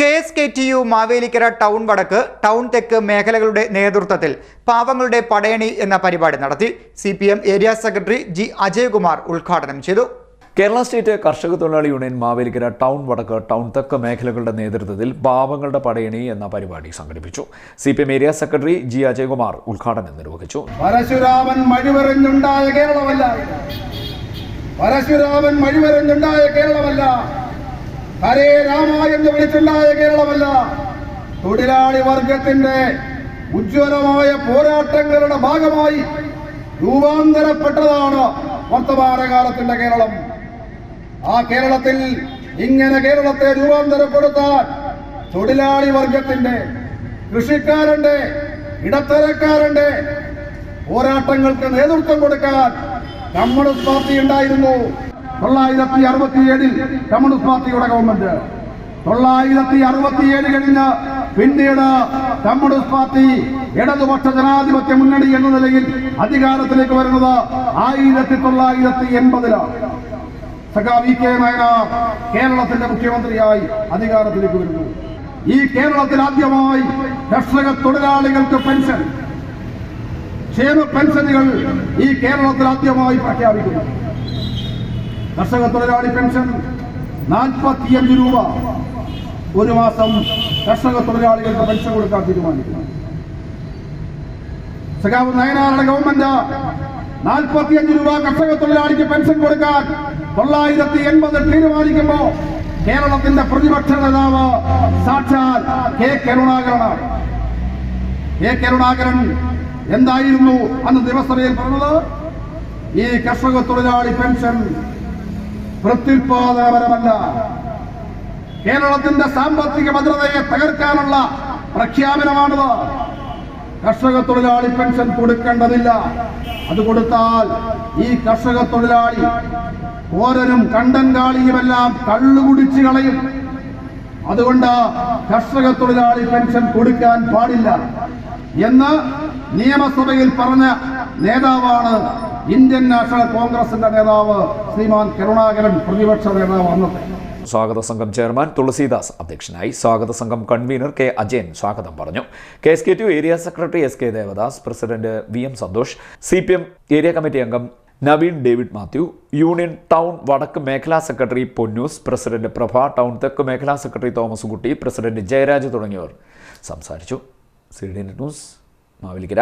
K S K T U Mavelikkara town വടക്ക് town തെക്ക് മേഖലകളുടെ നേതൃത്വത്തിൽ പാവങ്ങളുടെ പടയണി എന്ന പരിപാടി നടത്തി C P M area secretary G Ajayakumar ഉദ്ഘാടനം ചെയ്തു. കേരള സ്റ്റേറ്റ് കർഷക തൊഴിലാളി യൂണിയൻ മാവേലിക്കര ടൗൺ വടക്ക് ടൗൺ തെക്ക് മേഖലകളുടെ നേതൃത്വത്തിൽ പാവങ്ങളുടെ പടയണി എന്ന പരിപാടി സംഘടിപ്പിച്ചു. C P M area secretary G Ajayakumar ഉദ്ഘാടനം നിർവഹിച്ചു. പരശുരാമൻ മഴിവെറിഞ്ഞുണ്ടായ കേരളമല്ല. പരശുരാമൻ മഴിവെറിഞ്ഞുണ്ടായ കേരളമല്ല. ഹരേ രാമ എന്ന് വിളിച്ചുണ്ടായ കേരളമല്ല. തൊഴിലാളി വർഗത്തിന്റെ ഉജ്ജ്വലമായ പോരാട്ടങ്ങളുടെ ഭാഗമായി രൂപാന്തരപ്പെട്ടതാണ് വർത്തമാനകാലത്തിന്റെ കേരളം. ആ കേരളത്തിൽ ഇങ്ങനെ കേരളത്തെ രൂപാന്തരപ്പെടുത്താൻ തൊഴിലാളി വർഗത്തിന്റെ കൃഷിക്കാരന്റെ ഇടത്തരക്കാരന്റെ പോരാട്ടങ്ങൾക്ക് നേതൃത്വം കൊടുക്കാൻ കമ്മ്യൂണിസ്റ്റ് പാർട്ടി ഉണ്ടായിരുന്നു. തൊള്ളായിരത്തി അറുപത്തിയേഴിൽ കമ്മ്യൂണിസ്റ്റ് പാർട്ടിയുടെ ഗവൺമെന്റ് തൊള്ളായിരത്തി അറുപത്തിയേഴ് കഴിഞ്ഞ് പിന്നീട് കമ്മ്യൂണിസ്റ്റ് പാർട്ടി ഇടതുപക്ഷ ജനാധിപത്യ മുന്നണി എന്ന നിലയിൽ അധികാരത്തിലേക്ക് വരുന്നത് ആയിരത്തി തൊള്ളായിരത്തി എൺപതിലാണ് സഖാ വി കെ നായനാർ കേരളത്തിന്റെ മുഖ്യമന്ത്രിയായി അധികാരത്തിലേക്ക് വരുന്നു. ഈ കേരളത്തിൽ ആദ്യമായി കർഷക തൊഴിലാളികൾക്ക് പെൻഷൻ. ക്ഷേമ പെൻഷനുകൾ ഈ കേരളത്തിൽ ആദ്യമായി പ്രഖ്യാപിക്കുന്നു. കർഷക തൊഴിലാളി പെൻഷൻ നാൽപ്പത്തിയഞ്ച് രൂപ ഒരു മാസം കർഷക തൊഴിലാളികൾക്ക് പെൻഷൻ കൊടുക്കാൻ തീരുമാനിക്കുന്നു. സഖാവ് നയനാറുടെ ഗവൺമെന്റ് നാൽപ്പത്തിയഞ്ച് രൂപ കർഷക തൊഴിലാളിക്ക് പെൻഷൻ കൊടുക്കാൻ തൊള്ളായിരത്തി എൺപത് തീരുമാനിക്കുമ്പോ കേരളത്തിന്റെ പ്രതിപക്ഷ നേതാവ് സാക്ഷാൽ കെ കരുണാകരനാണ്. കെ കരുണാകരൻ എന്തായിരുന്നു അന്ന് നിയമസഭയിൽ പറഞ്ഞത്? ഈ കർഷക തൊഴിലാളി പെൻഷൻ പ്രത്യുൽപാദനപരമല്ല. കേരളത്തിന്റെ സാമ്പത്തിക ഭദ്രതയെ തകർക്കാനുള്ള പ്രഖ്യാപനമാണിത്. കർഷക തൊഴിലാളി പെൻഷൻ കൊടുക്കേണ്ടതില്ല. അത് കൊടുത്താൽ ഈ കർഷക തൊഴിലാളി ഓരനും കണ്ടൻകാളിയുമെല്ലാം കള്ളുകുടിച്ച് കളയും. അതുകൊണ്ട് കർഷക തൊഴിലാളി പെൻഷൻ കൊടുക്കാൻ പാടില്ല. എന്ന് നിയമസഭയിൽ പറഞ്ഞ നേതാവാണ് ഇന്ത്യൻ നാഷണൽ കോൺഗ്രസിന്റെ നേതാവ് ശ്രീമാൻ കരുണാകരൻ പ്രതിപക്ഷ നേതാവ് അന്നത്തെ. സ്വാഗത സംഘം ചെയർമാൻ തുളസീദാസ് അധ്യക്ഷനായി സ്വാഗത സംഘം കൺവീനർ കെ അജയൻ സ്വാഗതം പറഞ്ഞു. K S K T U area secretary S K Devadas president V M Santhosh C P M area committee അംഗം Naveen David Mathew union town വടക്ക് മേഖലാ secretary Ponnoos president Prabha town തെക്ക് മേഖലാ secretary Thomas Kutty president Jayaraj തുടങ്ങിയവർ സംസാരിച്ചു. C D news Mavelikkara.